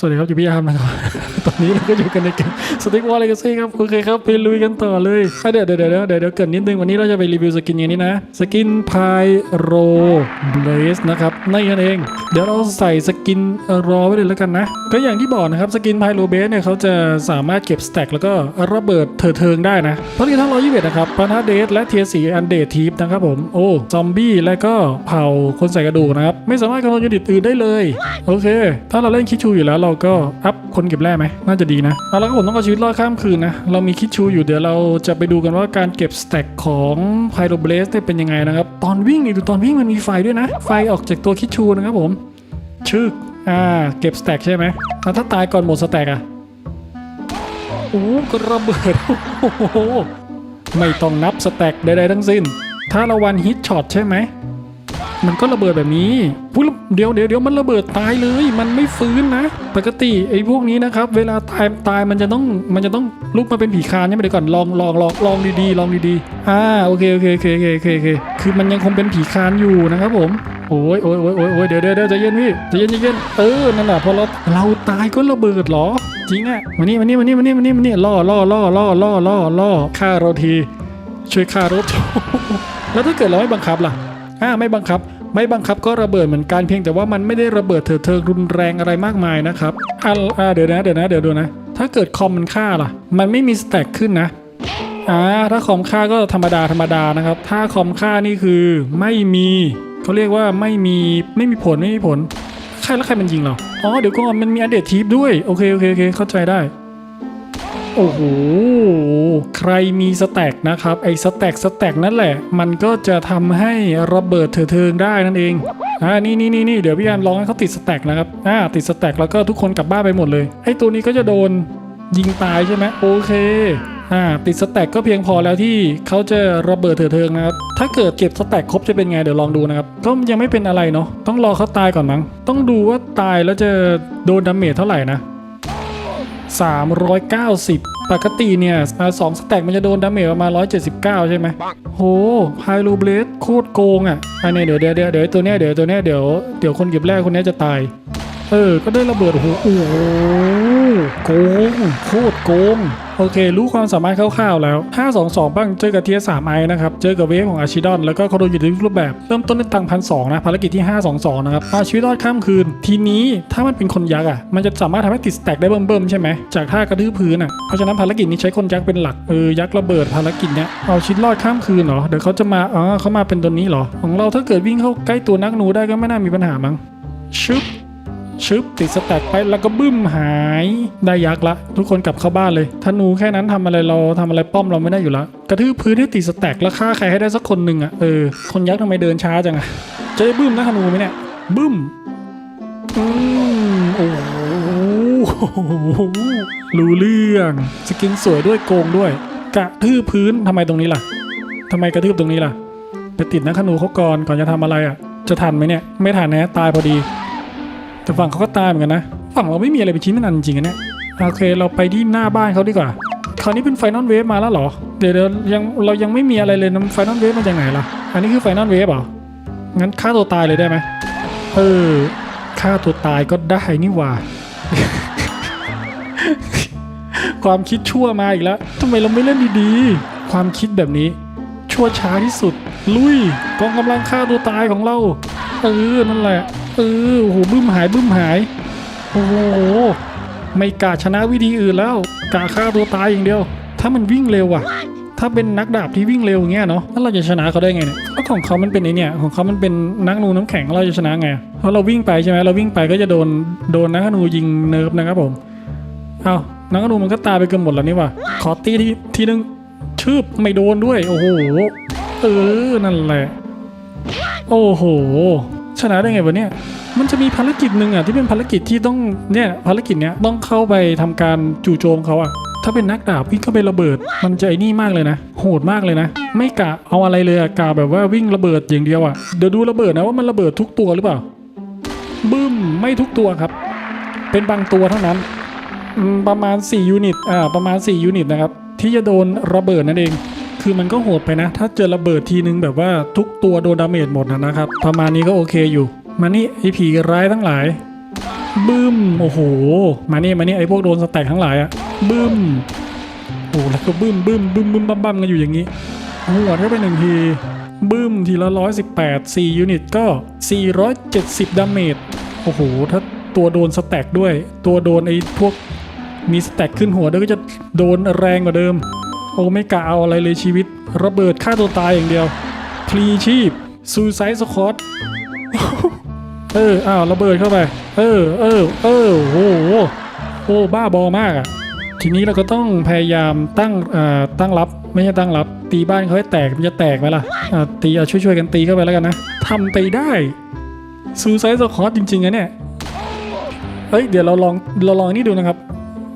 สวัสดีครับอยู่พี่ยามนะครับตอนนี้เราก็อยู่กันในเกมสติ๊กวอลเลกซี่ครับโอเคครับไปลุยกันต่อเลยเดี๋ยวเดี๋ยวเดี๋ยวเดี๋ยวเดี๋ยวเกรินนิดนึงวันนี้เราจะไปรีวิวสกินอย่างนี้นะ สกินพายโรเบลสนะครับนั่นเอง เดี๋ยวเราใส่สกินรอไว้เลยแล้วกันนะ ก็อย่างที่บอกนะครับสกินพายโรเบสเนี่ยเขาจะสามารถเก็บสแต็กแล้วก็ระเบิดเถิดเทิงได้นะเพราะที่ทั้ง121นะครับปานาเดสและเทียสีอันเดททีฟนะครับผมโอ้ซอมบี้และก็เผาคนใส่กระดูกนะครับไม่สามารถกำลังยูนิตอื่นได้เลยโอเค ถ้าเราเล่นคิชูอยู่แล้วเราก็อัพคนเก็บแร่ไหมน่าจะดีนะเอาแล้วก็ผมต้องเอาชีวิตรอดข้ามคืนนะ เรามีคิดชูอยู่เดี๋ยวเราจะไปดูกันว่าการเก็บสแต็กของไพโรเบสเนี่ยเป็นยังไงนะครับ ตอนวิ่งนี่ดูตอนวิ่งมันมีไฟด้วยนะ ไฟออกจากตัวคิดชูนะครับผม ชึกอ่าเก็บสแต็กใช่ไหมแล้วถ้าตายก่อนหมดสแต็กอะโอ้กระเบิดโอ้โหไม่ต้องนับสแต็กใดๆทั้งสิ้น ถ้าเราวันฮิตช็อตใช่ไหม มันก็ระเบิดแบบนี้พูดเดี๋ยวเดี๋ยวเดี๋ยวมันระเบิดตายเลย มันไม่ฟื้นนะ ปกติไอ้พวกนี้นะครับ เวลาตายตายมันจะต้องมันจะต้องลุกมาเป็นผีคานใช่ไหมเดี๋ยวก่อนลองลองลองลองดีๆลองดีๆอ่าโอเคโอเคโอเคโอเคโอเคโอเคคือมันยังคงเป็นผีคานอยู่นะครับผมโอ้ยโอ้ยโอ้ยโอ้ยเดี๋ยวเดี๋ยวเดี๋ยวใจเย็นพี่ใจเย็นใจเย็นเออนั่นแหละพอเราเราตายก็ระเบิดหรอ จริงอะมานี่มานี่มานี่มานี่มานี่มานี่ล่อล่อล่อล่อล่อล่อล่อฆ่าเราทีช่วยฆ่ารถแล้วถ้าเกิดเราไม่บังคับล่ะ อ่าไม่บังคับ ไม่บังคับก็ระเบิดเหมือนกันเพียงแต่ว่ามันไม่ได้ระเบิดเถิดเทิงรุนแรงอะไรมากมายนะครับอ่าเดี๋ยวนะเดี๋ยวนะเดี๋ยวดูนะ ถ้าเกิดคอมมันฆ่าล่ะ มันไม่มีสแต็กขึ้นนะอ่าถ้าคอมฆ่าก็ธรรมดาธรรมดานะครับ ถ้าคอมฆ่านี่คือไม่มีเขาเรียกว่าไม่มีไม่มีผลไม่มีผลใครแล้วใครมันยิงเราอ๋อเดี๋ยวก่อนมันมีอันเดตทีฟด้วยโอเคโอเคโอเคเข้าใจได้ โอ้โห ใครมีสแต็กนะครับ ไอ้สแต็กสแต็กนั่นแหละ มันก็จะทำให้ระเบิดเถิดเทิงได้นั่นเอง อ่า นี่นี่นี่นี่เดี๋ยวพี่อันลองให้เขาติดสแต็กนะครับ อ่า ติดสแต็กแล้วก็ทุกคนกลับบ้านไปหมดเลย ไอ้ตัวนี้ก็จะโดนยิงตายใช่ไหมโอเคอ่าติดสแต็กก็เพียงพอแล้วที่เขาจะระเบิดเถิดเทิงนะครับ ถ้าเกิดเก็บสแต็กครบจะเป็นไงเดี๋ยวลองดูนะครับ ก็ยังไม่เป็นอะไรเนาะต้องรอเขาตายก่อนมั้งต้องดูว่าตายแล้วจะโดนดาเมจเท่าไหร่นะ 390 ปกติเนี่ยมาสองสแต็กมันจะโดนดาเมจประมาณ 179 ใช่ไหมโหไฮรูเบลดโคตรโกงอะอันนี้เดี๋ยวเดี๋ยวเดี๋ยวเดี๋ยวตัวเนี้ยเดี๋ยวตัวเนี้ยเดี๋ยวเดี๋ยวคนเก็บแรกคนนี้จะตาย เออ ก็ได้ระเบิดโอ้โหโอ้โหโกงโคตรโกงโอเค รู้ความสามารถคร่าวๆแล้ว 522 บ้าง เจอกับเทีย3ไอนะครับ เจอกับเวฟของอาชิดอน แล้วก็เขาโดนอยู่ในทุกรูปแบบ เริ่มต้นด้วยตังพันสองนะ ภารกิจที่ 522 นะครับเอาชีวิตรอดข้ามคืน ทีนี้ถ้ามันเป็นคนยักษ์อะ มันจะสามารถทำให้ติดสแต็กได้เบิ่มๆ ใช่ไหม จากท่ากระทืบพื้นอะ เพราะฉะนั้นภารกิจนี้ใช้คนยักษ์เป็นหลัก เออ ยักษ์ระเบิดภารกิจเนี้ย เอาชีวิตรอดข้ามคืนเหรอ เดี๋ยวเขาจะมา อ๋อเขามาเป็นตัวนี้เหรอ ของเราถ้าเกิดวิ่งเข้าใกล้ตัวนักหนูได้ก็ไม่น่ามีปัญหามั้งชึบ ชึบติดสแต็กไปแล้วก็บึ้มหายได้ยักษ์ละ ทุกคนกลับเข้าบ้านเลยธนูแค่นั้นทำอะไรเราทำอะไรป้อมเราไม่ได้อยู่ล้วกระทืบพื้นให้ติดสแต็กแล้วฆ่าใครให้ได้สักคนหนึ่งอะเออคนยักษ์ทำไมเดินช้าจังอะจะได้บึ้มนะธนูไหมเนี่ยบึ้มอืมโอ้โหรู้เรื่องสกินสวยด้วยโกงด้วย กระทืบพื้นทำไมตรงนี้ล่ะทำไมกระทืบตรงนี้ล่ะไปติดนักธนูเขาก่อนก่อนจะทำอะไรอะ จะทันไหมเนี่ย ไม่ทันนะตายพอดี แต่ฝั่งเขาก็ตายเหมือนกันนะ ฝั่งเราไม่มีอะไรเป็นชิ้นเป็นอันจริงๆอะเนี่ยโอเค เราไปที่หน้าบ้านเขาดีกว่า คราวนี้เป็นไฟนอลเวฟมาแล้วเหรอ เดี๋ยวยังเรายังไม่มีอะไรเลยนะไฟนอลเวฟมาจากไหนล่ะ อันนี้คือไฟนอลเวฟเหรอ งั้นฆ่าตัวตายเลยได้ไหมเออฆ่าตัวตายก็ได้นี่ว่า ความคิดชั่วมาอีกแล้วทำไมเราไม่เล่นดีๆ ความคิดแบบนี้ ชั่วช้าที่สุด ลุยกองกำลังฆ่าตัวตายของเรา เออ นั่นแหละ เออโอ้โหบึ้มหายบึ้มหายโอ้โหไม่กล้าชนะวิธีอื่นแล้วกล้าฆ่าตัวตายอย่างเดียว ถ้ามันวิ่งเร็วอะถ้าเป็นนักดาบที่วิ่งเร็วอย่างเงี้ยเนาะแล้วเราจะชนะเขาได้ไงเนี่ยก็ของเขามันเป็นไอเนี่ยของเขามันเป็นนักนูน้ำแข็งเราจะชนะไงเพราะเราวิ่งไปใช่ไหมเราวิ่งไปก็จะโดนโดนนักนูยิงเนิร์ฟนะครับผมเอานักนูมันก็ตายไปเกือบหมดแล้วนี่ว่ะขอตีที่ทีนึงชืบไม่โดนด้วย โอ้โหเออนั่นแหละ โอ้โห ชนะได้ไงวะเนี่ยมันจะมีภารกิจหนึ่งอะที่เป็นภารกิจที่ต้องเนี่ยภารกิจเนี้ยต้องเข้าไปทำการจู่โจมเขาอะถ้าเป็นนักดาบวิ่งเข้าไประเบิด มันจะไอ้นี่มากเลยนะ โหดมากเลยนะ ไม่กะเอาอะไรเลยอะกะแบบว่าวิ่งระเบิดอย่างเดียวอะเดี๋ยวดูระเบิดนะว่ามันระเบิดทุกตัวหรือเปล่าบึ้มไม่ทุกตัวครับ เป็นบางตัวเท่านั้น ประมาณ 4 ยูนิตอ่าประมาณ 4 ยูนิตนะครับ ที่จะโดนระเบิดนั่นเอง คือมันก็โหดไปนะ ถ้าเจอระเบิดทีนึงแบบว่าทุกตัวโดนดาเมจหมดนะนะครับประมาณนี้ก็โอเคอยู่ มานี่ไอผีร้ายทั้งหลายบึ้มโอ้โห มานี่มานี่ไอพวกโดนสแต็กทั้งหลายอะบึ้มโอ้แล้วก็บึ้มบึ้มบึ้มบึ้มบั้มบั้มกันอยู่อย่างนี้หัวดเข้ไปหนึ่งทีบึ้มทีละร้อยสิบแปดสี่ยูนิตก็สี่ร้อยเจ็ดสิบดาเมจโอ้โหถ้าตัวโดนสแต็กด้วย ตัวโดนไอพวกมีสแต็กขึ้นหัวด้วยก็จะโดนแรงกว่าเดิม อ้ไม่กะเอาอะไรเลยชีวิต ระเบิดฆ่าตัวตายอย่างเดียว พลีชีพซูไซส์สคอตเออ อ้าว ระเบิดเข้าไป เออ เออ เออโอ้โหโอ้บ้าบอมากอะ ทีนี้เราก็ต้องพยายามตั้งอ่าตั้งรับ ไม่ใช่ตั้งรับ ตีบ้านเขาให้แตก มันจะแตกไหมล่ะอ่าตีเอาช่วยๆกันตีเข้าไปแล้วกันนะทำไปได้ ซูไซส์สคอตจริงๆนะเนี่ยเอ้ย เดี๋ยวเราลอง เราลองนี่ดูนะครับ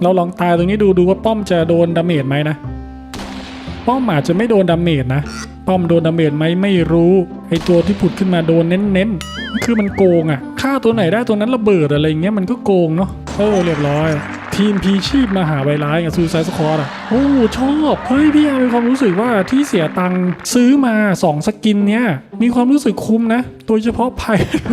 เราลองตายตรงนี้ดูดูว่าป้อมจะโดนดาเมจไหมนะ ป้อมอาจจะไม่โดนดาเมจนะ ป้อมโดนดาเมจไหมไม่รู้ไอตัวที่ผุดขึ้นมาโดนเน้นๆ คือมันโกงอะ่ะฆ่าตัวไหนได้ตัวนั้นระเบิดอะไรเงี้ยมันก็โกงเนาะเออเรียบร้อย ทีมพีชีพมาหาไวร้ายกับซูซายสคอร์อะโอ้ชอบเฮ้ยพี่อามีความรู้สึกว่าที่เสียตังค์ซื้อมา2สกินเนี้ยมีความรู้สึกคุ้มนะโดยเฉพาะไพโล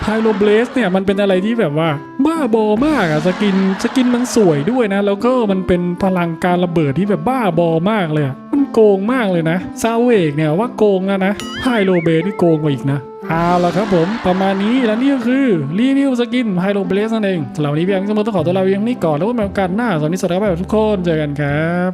ไพโลเบลสเนี่ยมันเป็นอะไรที่แบบว่า บ้าบอมากอะสกินสกินมันสวยด้วยนะ แล้วก็มันเป็นพลังการระเบิดที่แบบบ้าบอมากเลยมันโกงมากเลยนะซาเวกเนี่ยว่าโกงนะนะไฮโลเบสนี่โกงกว่าอีกนะเอาละครับผมประมาณนี้และนี่ก็คือรีวิวสกินไฮโลเบสนั่นเองสำหรับวันนี้พี่แอมสมมติต้องขอตัวลาไปยังนี้ก่อนแล้วไว้มาโอกาสหน้าสวัสดีสวัสดีครับทุกคนเจอกันครับ